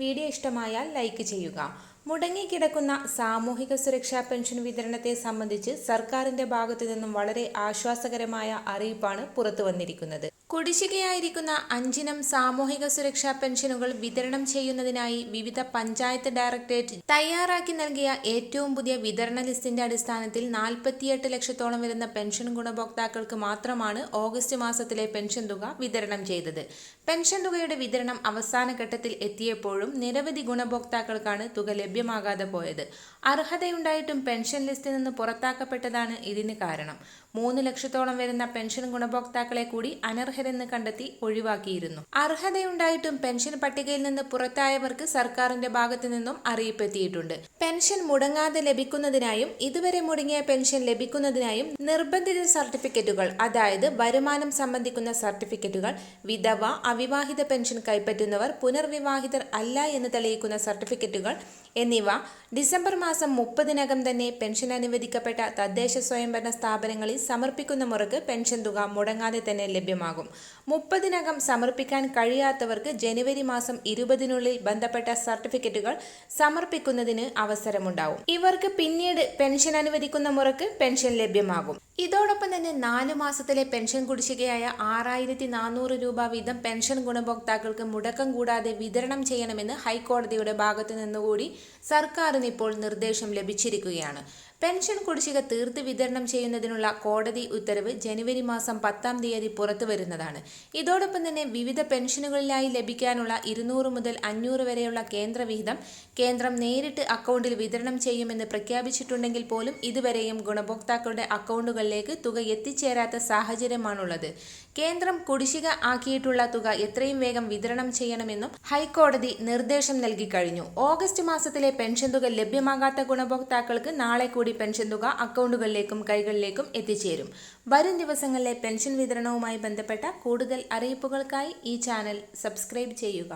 Video ഇഷ്ടമായാൽ like ചെയ്യുക. മുടങ്ങിക്കിടക്കുന്ന സാമൂഹിക സുരക്ഷാ പെൻഷൻ വിതരണത്തെ സംബന്ധിച്ച് സർക്കാരിന്റെ ഭാഗത്തു നിന്നും വളരെ ആശ്വാസകരമായ അറിയിപ്പാണ് പുറത്തു വന്നിരിക്കുന്നത്. കുടിശ്ശികയായിരിക്കുന്ന അഞ്ചിനം സാമൂഹിക സുരക്ഷാ പെൻഷനുകൾ വിതരണം ചെയ്യുന്നതിനായി വിവിധ പഞ്ചായത്ത് ഡയറക്ടറേറ്റ് തയ്യാറാക്കി നൽകിയ ഏറ്റവും പുതിയ വിതരണ ലിസ്റ്റിന്റെ അടിസ്ഥാനത്തിൽ നാൽപ്പത്തിയെട്ട് ലക്ഷത്തോളം വരുന്ന പെൻഷൻ ഗുണഭോക്താക്കൾക്ക് മാത്രമാണ് ഓഗസ്റ്റ് മാസത്തിലെ പെൻഷൻ തുക വിതരണം ചെയ്തത്. പെൻഷൻ തുകയുടെ വിതരണം അവസാന ഘട്ടത്തിൽ എത്തിയപ്പോഴും നിരവധി ഗുണഭോക്താക്കൾക്കാണ് തുക ലഭ്യമാകാതെ പോയത്. അർഹതയുണ്ടായിട്ടും പെൻഷൻ ലിസ്റ്റിൽ നിന്ന് പുറത്താക്കപ്പെട്ടതാണ് ഇതിന് കാരണം. മൂന്ന് ലക്ഷത്തോളം വരുന്ന പെൻഷൻ ഗുണഭോക്താക്കളെ കൂടി അനർഹരെന്ന് കണ്ടെത്തി ഒഴിവാക്കിയിരുന്നു. അർഹതയുണ്ടായിട്ടും പെൻഷൻ പട്ടികയിൽ നിന്ന് പുറത്തായവർക്ക് സർക്കാരിന്റെ ഭാഗത്തു നിന്നും അറിയിപ്പ് എത്തിയിട്ടുണ്ട് പെൻഷൻ മുടങ്ങാതെ ലഭിക്കുന്നതിനായും ഇതുവരെ മുടങ്ങിയ പെൻഷൻ ലഭിക്കുന്നതിനായും നിർബന്ധിത സർട്ടിഫിക്കറ്റുകൾ അതായത് വരുമാനം സംബന്ധിക്കുന്ന സർട്ടിഫിക്കറ്റുകൾ വിധവ അവിവാഹിത പെൻഷൻ കൈപ്പറ്റുന്നവർ പുനർവിവാഹിതർ അല്ല എന്ന് തെളിയിക്കുന്ന സർട്ടിഫിക്കറ്റുകൾ എന്നിവ ഡിസംബർ മാസം മുപ്പതിനകം തന്നെ പെൻഷൻ അനുവദിക്കപ്പെട്ട തദ്ദേശ സ്വയംഭരണ സ്ഥാപനങ്ങളിൽ സമർപ്പിക്കുന്ന മുറക്ക് പെൻഷൻ തുക മുടങ്ങാതെ തന്നെ ലഭ്യമാകും. മുപ്പതിനകം സമർപ്പിക്കാൻ കഴിയാത്തവർക്ക് ജനുവരി മാസം ഇരുപതിനുള്ളിൽ ബന്ധപ്പെട്ട സർട്ടിഫിക്കറ്റുകൾ സമർപ്പിക്കുന്നതിന് അവസരമുണ്ടാവും. ഇവർക്ക് പിന്നീട് പെൻഷൻ അനുവദിക്കുന്ന മുറക്ക് പെൻഷൻ ലഭ്യമാകും. ഇതോടൊപ്പം തന്നെ നാലു മാസത്തിലെ പെൻഷൻ കുടിശ്ശികയായ ആറായിരത്തി നാനൂറ് രൂപ വീതം പെൻഷൻ ഗുണഭോക്താക്കൾക്ക് മുടക്കം കൂടാതെ വിതരണം ചെയ്യണമെന്ന് ഹൈക്കോടതിയുടെ ഭാഗത്തു നിന്നുകൂടി സർക്കാരിന് ഇപ്പോൾ നിർദ്ദേശം ലഭിച്ചിരിക്കുകയാണ്. പെൻഷൻ കുടിശ്ശിക തീർത്ത് വിതരണം ചെയ്യുന്നതിനുള്ള കോടതി ഉത്തരവ് ജനുവരി മാസം പത്താം തീയതി പുറത്തു വരുന്നതാണ്. ഇതോടൊപ്പം തന്നെ വിവിധ പെൻഷനുകളിലായി ലഭിക്കാനുള്ള ഇരുന്നൂറ് മുതൽ അഞ്ഞൂറ് വരെയുള്ള കേന്ദ്ര വിഹിതം കേന്ദ്രം നേരിട്ട് അക്കൗണ്ടിൽ വിതരണം ചെയ്യുമെന്ന് പ്രഖ്യാപിച്ചിട്ടുണ്ടെങ്കിൽ പോലും ഇതുവരെയും ഗുണഭോക്താക്കളുടെ അക്കൗണ്ടുകളിലേക്ക് തുക എത്തിച്ചേരാത്ത സാഹചര്യമാണുള്ളത്. കേന്ദ്രം കുടിശ്ശിക ആക്കിയിട്ടുള്ള തുക എത്രയും വേഗം വിതരണം ചെയ്യണമെന്നും ഹൈക്കോടതി നിർദ്ദേശം നൽകി കഴിഞ്ഞു. ഓഗസ്റ്റ് മാസത്തിലെ പെൻഷൻ തുക ലഭ്യമാകാത്ത ഗുണഭോക്താക്കൾക്ക് നാളെ കൂടി പെൻഷൻ തുക അക്കൗണ്ടുകളിലേക്കും കൈകളിലേക്കും എത്തിച്ചേരും. വരും ദിവസങ്ങളിലെ പെൻഷൻ വിതരണവുമായി ബന്ധപ്പെട്ട കൂടുതൽ അറിയിപ്പുകൾക്കായി ഈ ചാനൽ സബ്സ്ക്രൈബ് ചെയ്യുക.